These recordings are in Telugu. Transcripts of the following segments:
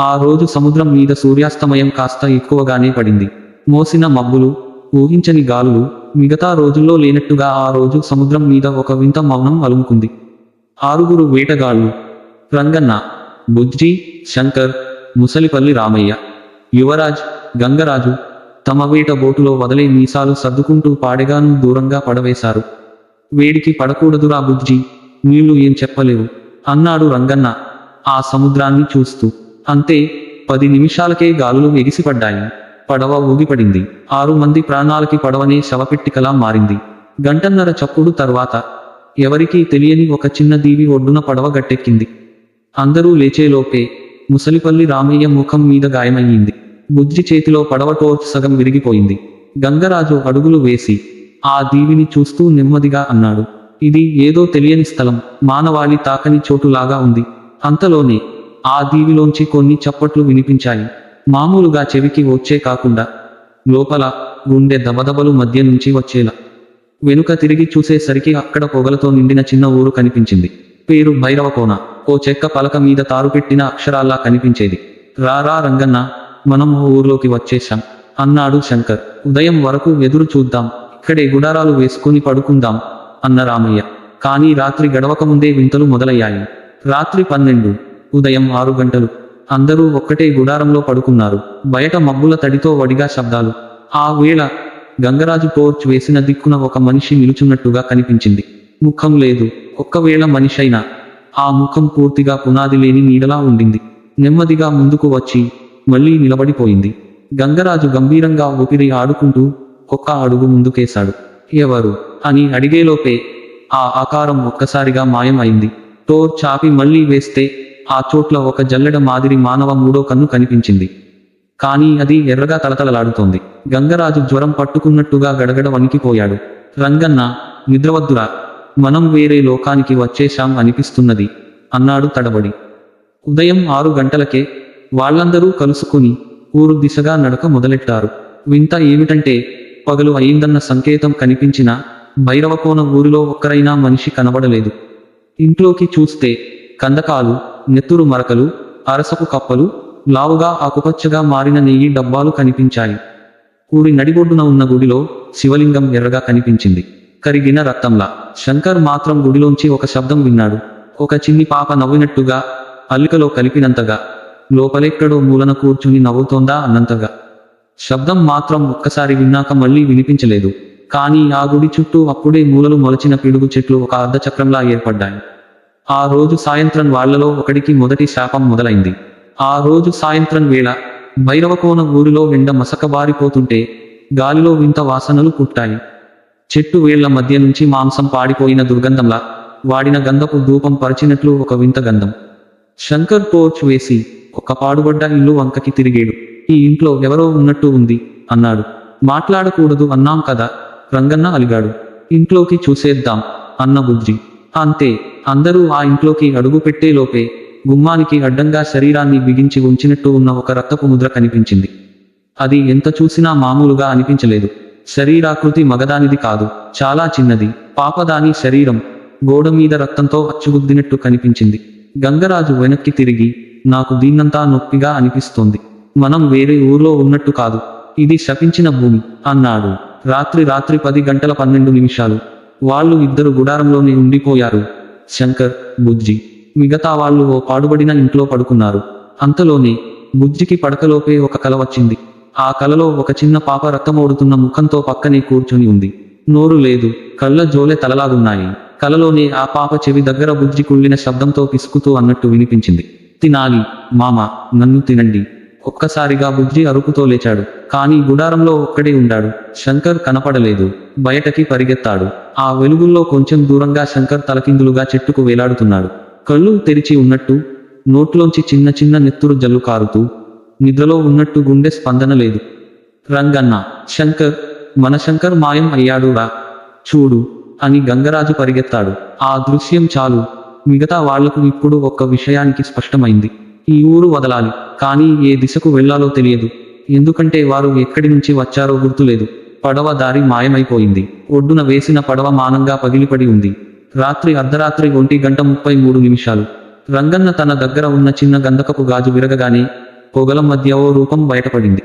ఆ రోజు సముద్రం మీద సూర్యాస్తమయం కాస్త ఎక్కువగానే పడింది. మోసిన మబ్బులు ఊహించని గాలులు మిగతా రోజుల్లో లేనట్టుగా ఆ రోజు సముద్రం మీద ఒక వింత మౌనం అలుముకుంది. ఆరుగురు వేటగాళ్ళు రంగన్న బుజ్జి శంకర్ ముసలిపల్లి రామయ్య యువరాజ్ గంగరాజు తమ వేట బోటులో వదిలే మీసాలు సర్దుకుంటూ పాడెగాను దూరంగా పడవేశారు. వేడికి పడకూడదురా బుజ్జి నీళ్ళు ఏం చెప్పలేవు అన్నాడు రంగన్న ఆ సముద్రాన్ని చూస్తూ. అంతే పది నిమిషాలకే గాలులు ఎగిసిపడ్డాయి పడవ ఊగిపడింది. ఆరు మంది ప్రాణాలకి పడవనే శవపెట్టికలా మారింది. గంటన్నర చప్పుడు తర్వాత ఎవరికీ తెలియని ఒక చిన్న దీవి ఒడ్డున పడవ గట్టెక్కింది. అందరూ లేచేలోపే ముసలిపల్లి రామయ్య ముఖం మీద గాయమయ్యింది. బుజ్జి చేతిలో పడవ టోర్చ్ సగం విరిగిపోయింది. గంగరాజు అడుగులు వేసి ఆ దీవిని చూస్తూ నెమ్మదిగా అన్నాడు. ఇది ఏదో తెలియని స్థలం. మానవాళి తాకని చోటులాగా ఉంది. అంతలోనే ఆ దీవిలోంచి కొన్ని చప్పట్లు వినిపించాయి. మామూలుగా చెవికి వచ్చే కాకుండా లోపల గుండె దబదబలు మధ్య నుంచి వచ్చేలా. వెనుక తిరిగి చూసేసరికి అక్కడ పొగలతో నిండిన చిన్న ఊరు కనిపించింది. పేరు భైరవకోన. ఓ చెక్క పలక మీద తారుపెట్టిన అక్షరాల్లా కనిపించేది. రారా రంగన్న. మనం ఓ ఊర్లోకి వచ్చేశాం. అన్నాడు శంకర్. ఉదయం వరకు ఎదురు చూద్దాం. ఇక్కడే గుడారాలు వేసుకుని పడుకుందాం అన్న రామయ్య. కానీ రాత్రి గడవకముందే వింతలు మొదలయ్యాయి. రాత్రి పన్నెండు. ఉదయం ఆరు గంటలు. అందరూ ఒక్కటే గుడారంలో పడుకున్నారు. బయట మబ్బుల తడితో వడిగా శబ్దాలు. ఆ వేళ గంగరాజు టోర్చ్ వేసిన దిక్కున ఒక మనిషి నిలుచున్నట్టుగా కనిపించింది. ముఖం లేదు. ఒక్కవేళ మనిషైనా. ఆ ముఖం పూర్తిగా పునాది లేని నీడలా ఉండింది. నెమ్మదిగా ముందుకు వచ్చి మళ్ళీ నిలబడిపోయింది. గంగరాజు గంభీరంగా ఊపిరి ఆడుకుంటూ ఒక్క అడుగు ముందుకేశాడు. ఎవరు? అని అడిగేలోపే ఆ ఆకారం ఒక్కసారిగా మాయం అయింది టోర్ చాపి మళ్ళీ వేస్తే ఆ చోట్ల ఒక జల్లెడ మాదిరి మానవ మూడో కన్ను కనిపించింది. కానీ అది ఎర్రగా తలతలలాడుతోంది. గంగరాజు జ్వరం పట్టుకున్నట్టుగా గడగడ వణికిపోయాడు. రంగన్న నిద్రవద్దురా. మనం వేరే లోకానికి వచ్చేశాం అనిపిస్తున్నది అన్నాడు తడబడి. ఉదయం ఆరు గంటలకే వాళ్ళందరూ కలుసుకుని ఊరు దిశగా నడక మొదలెట్టారు. వింత ఏమిటంటే పగలు అయిందన్న సంకేతం కనిపించినా భైరవకోన ఊరిలో ఒక్కరైనా మనిషి కనబడలేదు. ఇంట్లోకి చూస్తే కందకాలు నెత్తురు మరకలు అరసపు కప్పలు లావుగా ఆకుపచ్చగా మారిన నెయ్యి డబ్బాలు కనిపించాయి. ఊరి నడిబొడ్డున ఉన్న గుడిలో శివలింగం ఎర్రగా కనిపించింది. కరిగిన రక్తంలా. శంకర్ మాత్రం గుడిలోంచి ఒక శబ్దం విన్నాడు. ఒక చిన్ని పాప నవ్వినట్టుగా అల్లికలో కలిపినంతగా లోపలెక్కడో మూలన కూర్చుని నవ్వుతోందా అన్నంతగా. శబ్దం మాత్రం ఒక్కసారి విన్నాక మళ్ళీ వినిపించలేదు. కానీ ఆ గుడి చుట్టూ అప్పుడే మూలలు మొలచిన పిడుగు చెట్లు ఒక అర్ధచక్రంలా ఏర్పడ్డాయి. ఆ రోజు సాయంత్రం వాళ్ళలో ఒకడికి మొదటి శాపం మొదలైంది. ఆ రోజు సాయంత్రం వేళ భైరవకోన ఊరిలో ఎండ మసకబారిపోతుంటే గాలిలో వింత వాసనలు పుట్టాయి. చెట్టు వేళ్ళ మధ్య నుంచి మాంసం పాడిపోయిన దుర్గంధంలా వాడిన గంధపు ధూపం పరిచినట్లు ఒక వింత గంధం. శంకర్ టోర్చ్ వేసి ఒక పాడుబడ్డ ఇల్లు వంకకి తిరిగేడు. ఈ ఇంట్లో ఎవరో ఉన్నట్టు ఉంది అన్నాడు. మాట్లాడకూడదు అన్నాం కదా రంగన్న అలిగాడు. ఇంట్లోకి చూసేద్దాం అన్న బుజ్జి. అంతే అందరూ ఆ ఇంట్లోకి అడుగుపెట్టేలోపే గుమ్మానికి అడ్డంగా శరీరాన్ని బిగించి ఉంచినట్టు ఉన్న ఒక రక్తపు ముద్ర కనిపించింది. అది ఎంత చూసినా మామూలుగా అనిపించలేదు. శరీరాకృతి మగదానిది కాదు చాలా చిన్నది. పాపదాని శరీరం గోడ మీద రక్తంతో అచ్చుగుద్దినట్టు కనిపించింది. గంగరాజు వెనక్కి తిరిగి నాకు దీన్నంతా నొప్పిగా అనిపిస్తోంది. మనం వేరే ఊర్లో ఉన్నట్టు కాదు. ఇది శపించిన భూమి అన్నాడు. రాత్రి రాత్రి పది గంటల పన్నెండు నిమిషాలు. వాళ్ళు ఇద్దరు గుడారంలోనే ఉండిపోయారు. శంకర్ బుజ్జి. మిగతా వాళ్ళు ఓ పాడుబడిన ఇంట్లో పడుకున్నారు. అంతలోనే బుజ్జికి పడకలోపే ఒక కల వచ్చింది. ఆ కలలో ఒక చిన్న పాప రక్తమోడుతున్న ముఖంతో పక్కనే కూర్చుని ఉంది. నోరు లేదు కళ్ళ జోలె తలలాగున్నాయి. కలలోనే ఆ పాప చెవి దగ్గర బుజ్జి కుళ్ళిన శబ్దంతో పిసుకుతూ అన్నట్టు వినిపించింది. తినాలి మామ నన్ను తినండి. ఒక్కసారిగా బుజ్జి అరుపుతో లేచాడు. కానీ గుడారంలో ఒక్కడే ఉండాడు. శంకర్ కనపడలేదు. బయటకి పరిగెత్తాడు. ఆ వెలుగుల్లో కొంచెం దూరంగా శంకర్ తలకిందులుగా చెట్టుకు వేలాడుతున్నాడు. కళ్ళు తెరిచి ఉన్నట్టు నోట్లోంచి చిన్న చిన్న నెత్తురు జల్లు కారుతూ నిద్రలో ఉన్నట్టు గుండె స్పందన లేదు. రంగన్న శంకర్ మన శంకర్ మాయం అయ్యాడు రా. చూడు అని గంగరాజు పరిగెత్తాడు. ఆ దృశ్యం చాలు. మిగతా వాళ్ళకు ఇప్పుడు ఒక్క విషయానికి స్పష్టమైంది. ఈ ఊరు వదలాలి. కానీ ఏ దిశకు వెళ్ళాలో తెలియదు. ఎందుకంటే వారు ఎక్కడి నుంచి వచ్చారో గుర్తులేదు పడవ దారి మాయమైపోయింది. ఒడ్డున వేసిన పడవ మానంగా పగిలిపడి ఉంది. రాత్రి అర్ధరాత్రి ఒంటి గంట ముప్పై మూడు నిమిషాలు. రంగన్న తన దగ్గర ఉన్న చిన్న గంధకపు గాజు విరగగానే పొగల మధ్య ఓ రూపం బయటపడింది.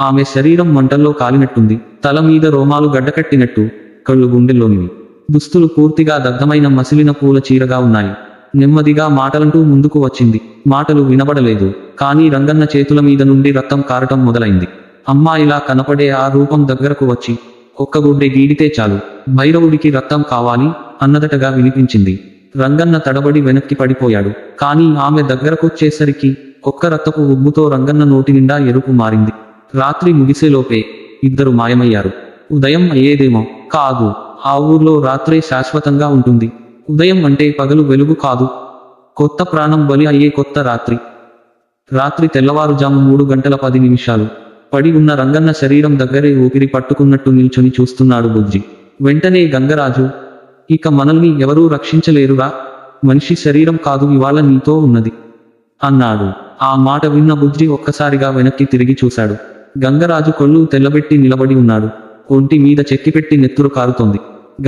ఆమె శరీరం మంటల్లో కాలినట్టుంది. తల మీద రోమాలు గడ్డకట్టినట్టు కళ్ళు గుండెల్లోనివి. దుస్తులు పూర్తిగా దగ్ధమైన మసిలిన పూల చీరగా ఉన్నాయి. నెమ్మదిగా మాటలంటూ ముందుకు వచ్చింది. మాటలు వినబడలేదు. కానీ రంగన్న చేతుల మీద నుండి రక్తం కారటం మొదలైంది. అమ్మాయిలా కనపడే ఆ రూపం దగ్గరకు వచ్చి ఒక్క గుడ్డే గీడితే చాలు భైరవుడికి రక్తం కావాలి అన్నదటగా వినిపించింది. రంగన్న తడబడి వెనక్కి పడిపోయాడు. కానీ ఆమె దగ్గరకొచ్చేసరికి ఒక్క రక్తపు ఉబ్బుతో రంగన్న నోటి నిండా ఎరుపు మారింది. రాత్రి ముగిసేలోపే ఇద్దరు మాయమయ్యారు. ఉదయం అయ్యేదేమో కాదు ఆ ఊర్లో రాత్రే శాశ్వతంగా ఉంటుంది. ఉదయం అంటే పగలు వెలుగు కాదు. కొత్త ప్రాణం బలి అయ్యే కొత్త రాత్రి. రాత్రి తెల్లవారుజాము మూడు గంటల పది నిమిషాలు. పడి ఉన్న రంగన్న శరీరం దగ్గరే ఊపిరి పట్టుకున్నట్టు నిల్చొని చూస్తున్నాడు బుజ్జి. వెంటనే గంగరాజు ఇక మనల్ని ఎవరూ రక్షించలేరురా. మనిషి శరీరం కాదు ఇవాళ నీతో ఉన్నది. అన్నాడు. ఆ మాట విన్న బుజ్జి ఒక్కసారిగా వెనక్కి తిరిగి చూశాడు. గంగరాజు కొళ్ళు తెల్లబెట్టి నిలబడి ఉన్నాడు. ఒంటి మీద చెక్కిపెట్టి నెత్తురు కారుతోంది.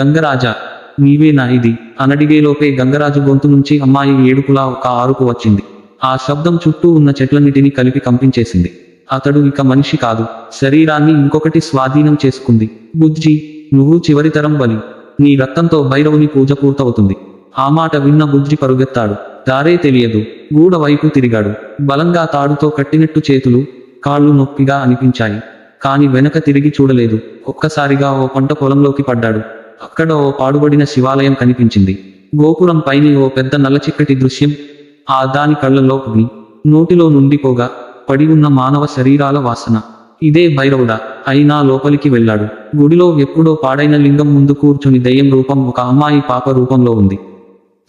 గంగరాజా నీవేనా ఇది? అనడిగేలోపే గంగరాజు గొంతు నుంచి అమ్మాయి ఏడుపులా ఒక ఆరుపు వచ్చింది. ఆ శబ్దం చుట్టూ ఉన్న చెట్లన్నిటిని కలిపి కంపించేసింది. అతడు ఇక మనిషి కాదు. శరీరాన్ని ఇంకొకటి స్వాధీనం చేసుకుంది. బుజ్జి నువ్వు చివరితరం బలి. నీ రక్తంతో భైరవుని పూజ పూర్తవుతుంది. ఆ మాట విన్న బుజ్జి పరుగెత్తాడు. దారే తెలియదు. గూడ వైపు తిరిగాడు. బలంగా తాడుతో కట్టినట్టు చేతులు కాళ్ళు నొప్పిగా అనిపించాయి. కాని వెనక తిరిగి చూడలేదు. ఒక్కసారిగా ఓ పంట పొలంలోకి పడ్డాడు. అక్కడ ఓ పాడుబడిన శివాలయం కనిపించింది. గోపురం పైన ఓ పెద్ద నల్లచిక్కటి దృశ్యం. ఆ దాని కళ్ళలో అగ్ని నోటిలో నుండి పొగ. పడి ఉన్న మానవ శరీరాల వాసన. ఇదే భైరవుడా. అయినా లోపలికి వెళ్ళాడు. గుడిలో ఎప్పుడో పాడైన లింగం ముందు కూర్చుని దయ్యం రూపం ఒక అమ్మాయి పాప రూపంలో ఉంది.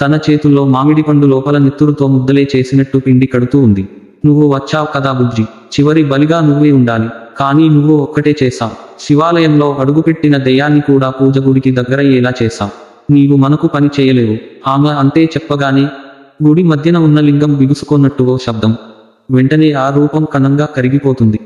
తన చేతుల్లో మామిడి పండు లోపల నెత్తురుతో ముద్దలే చేసినట్టు పిండి కడుతూ ఉంది. నువ్వు వచ్చావు కదా బుజ్జి. చివరి బలిగా నువ్వే ఉండాలి. కానీ నువ్వు ఒక్కటే చేశావు. శివాలయంలో అడుగుపెట్టిన దయ్యాన్ని కూడా పూజ గుడికి దగ్గరయ్యేలా చేశావు. నీవు మనకు పని చేయలేవు. ఆమె అంతే చెప్పగానే గుడి మధ్యన ఉన్న లింగం బిగుసుకున్నట్టు ఓ శబ్దం. వెంటనే ఆ రూపం కనంగా కరిగిపోతుంది.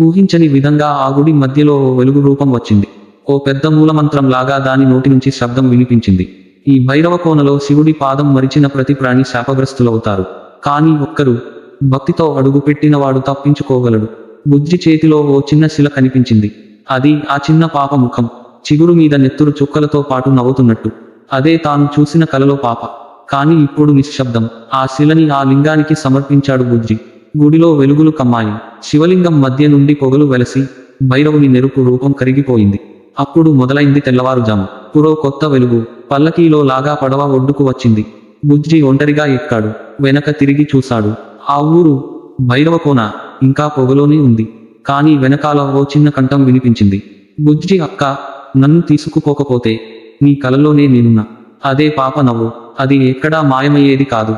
ఊహించని విధంగా ఆ గుడి మధ్యలో ఓ వెలుగు రూపం వచ్చింది. ఓ పెద్ద మూలమంత్రం లాగా దాని నోటి నుంచి శబ్దం వినిపించింది. ఈ భైరవ కోనలో శివుడి పాదం మరిచిన ప్రతి ప్రాణి శాపగ్రస్తులవుతారు. కానీ ఒక్కరు భక్తితో అడుగుపెట్టినవాడు తప్పించుకోగలడు. బుజ్జి చేతిలో ఓ చిన్న శిల కనిపించింది. అది ఆ చిన్న పాప ముఖం. చిగురు మీద నెత్తురు చుక్కలతో పాటు నవ్వుతున్నట్టు. అదే తాను చూసిన కలలో పాప. కాని ఇప్పుడు నిశ్శబ్దం. ఆ శిలని ఆ లింగానికి సమర్పించాడు బుజ్జి. గుడిలో వెలుగులు కమ్మాయి. శివలింగం మధ్య నుండి పొగలు వెలసి భైరవుని నెరుపు రూపం కరిగిపోయింది. అప్పుడు మొదలైంది తెల్లవారుజాము. పురో కొత్త వెలుగు. పల్లకీలో లాగా పడవ ఒడ్డుకు వచ్చింది. బుజ్జి ఒంటరిగా ఎక్కాడు. వెనక తిరిగి చూశాడు. ఆ ఊరు భైరవకోన ఇంకా పొగలోనే ఉంది. కానీ వెనకాల ఓ చిన్న కంఠం వినిపించింది. బుజ్జి అక్క నన్ను తీసుకుపోకపోతే నీ కలలోనే నేనున్నా. అదే పాప నవ్వు. అది ఎక్కడా మాయమయ్యేది కాదు.